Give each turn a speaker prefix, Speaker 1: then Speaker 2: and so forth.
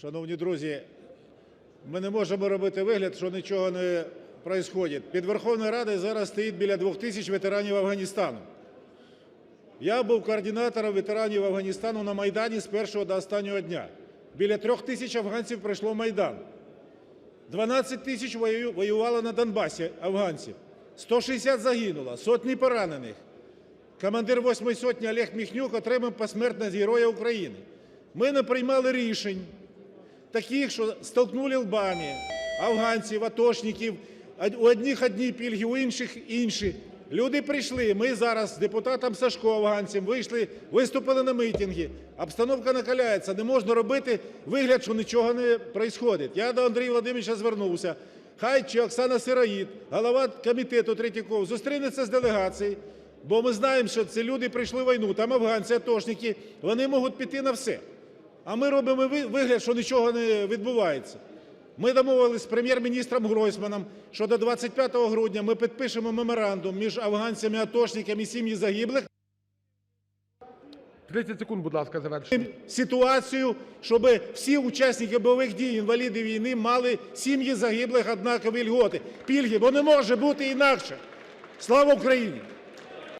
Speaker 1: Шановні друзі, ми не можемо робити вигляд, що нічого не відбувається. Під Верховною Радою зараз стоїть біля двох тисяч ветеранів Афганістану. Я був координатором ветеранів Афганістану на Майдані з першого до останнього дня. Біля трьох тисяч афганців пройшло Майдан. 12 тисяч воювало на Донбасі афганців. 160 загинуло, сотні поранених. Командир 8-ї сотні Олег Міхнюк отримав посмертність Героя України. Ми не приймали рішень, таких, що столкнули лбами афганців, атошників, у одних одні пільги, у інших інші. Люди прийшли, ми зараз з депутатом Сашко афганцем вийшли, виступили на митинги. Обстановка накаляється, не можна робити вигляд, що нічого не відбувається. Я до Андрія Володимировича звернувся. Хай чи Оксана Сироїд, голова комітету Третьяков, зустрінеться з делегацією, бо ми знаємо, що ці люди прийшли в війну, там афганці, атошники, вони можуть піти на все. А ми робимо ви- вигляд, що нічого не відбувається. Ми домовились з прем'єр-міністром Гройсманом, що до 25 грудня ми підпишемо меморандум між афганцями, атошниками і сім'ї загиблих
Speaker 2: 30 секунд, будь ласка, завершити.
Speaker 1: ситуацію, щоб всі учасники бойових дій, інваліди війни мали сім'ї загиблих однакові льготи, пільги, бо не може бути інакше. Слава Україні!